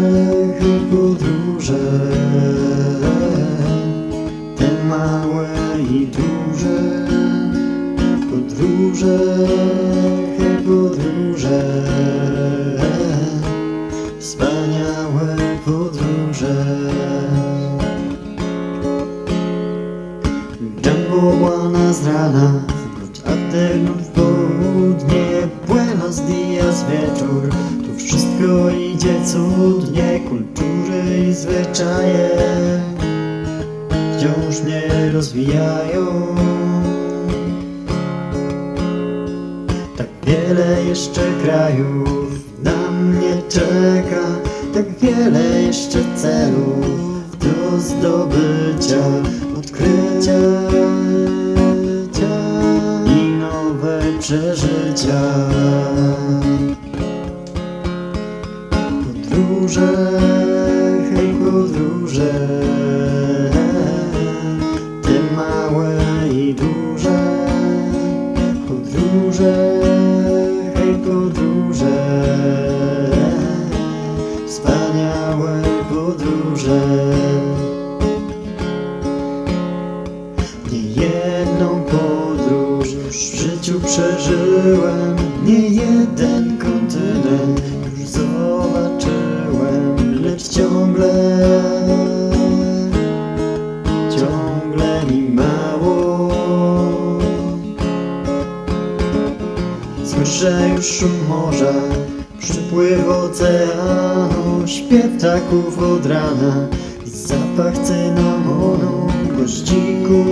Hej podróże Te małe i duże Podróże, podróże. Wspaniałe podróże. Jumbo z rana Good afternoon w południe Buenos dias wieczór Wszystko idzie cudnie Kultury i zwyczaje. Wciąż mnie rozwijają. Tak wiele jeszcze krajów na mnie czeka. Tak wiele jeszcze celów do zdobycia Odkrycia. I nowe przeżycia Podróże, hej podróże Te małe i duże Podróże, hej podróże Wspaniałe podróże. Nie jedną podróż w życiu przeżyłem Nie jeden kontynent Słyszę morza, przypływ oceanu Śpiew ptaków od rana i zapach cynamonu Goździku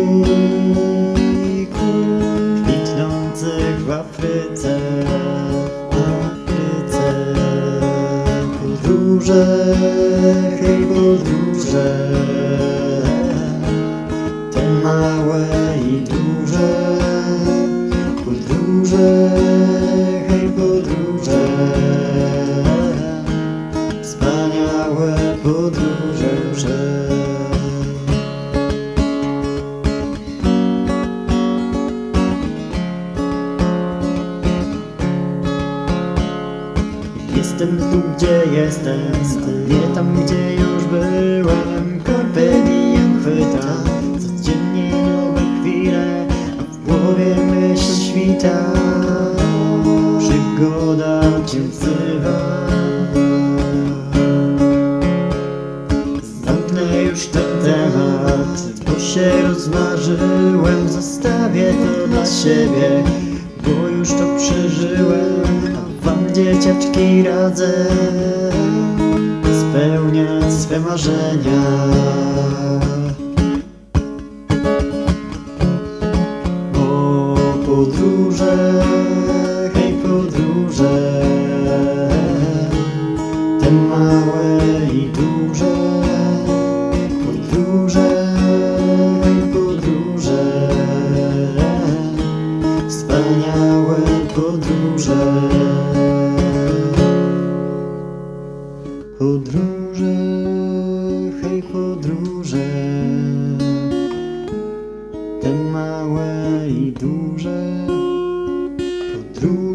kwitnących w Afryce W Afryce Podróże, hej podróże. Te małe i duże Podróże, gdzie jestem, nie tam, gdzie już byłem Carpe diem chwyta, codziennie nowe chwile A w głowie myśl świta, przygoda cię wzywa. Zamknę już ten temat, bo się rozmarzyłem. Zostawię to dla siebie, bo już to przeżyłem wam dzieciaczki radzę spełniać swe marzenia. Bo podróże, hej podróże Te małe i duże. Podróże, hej podróże Wspaniałe podróże Podróże, hej podróże. Te małe i duże Podróże,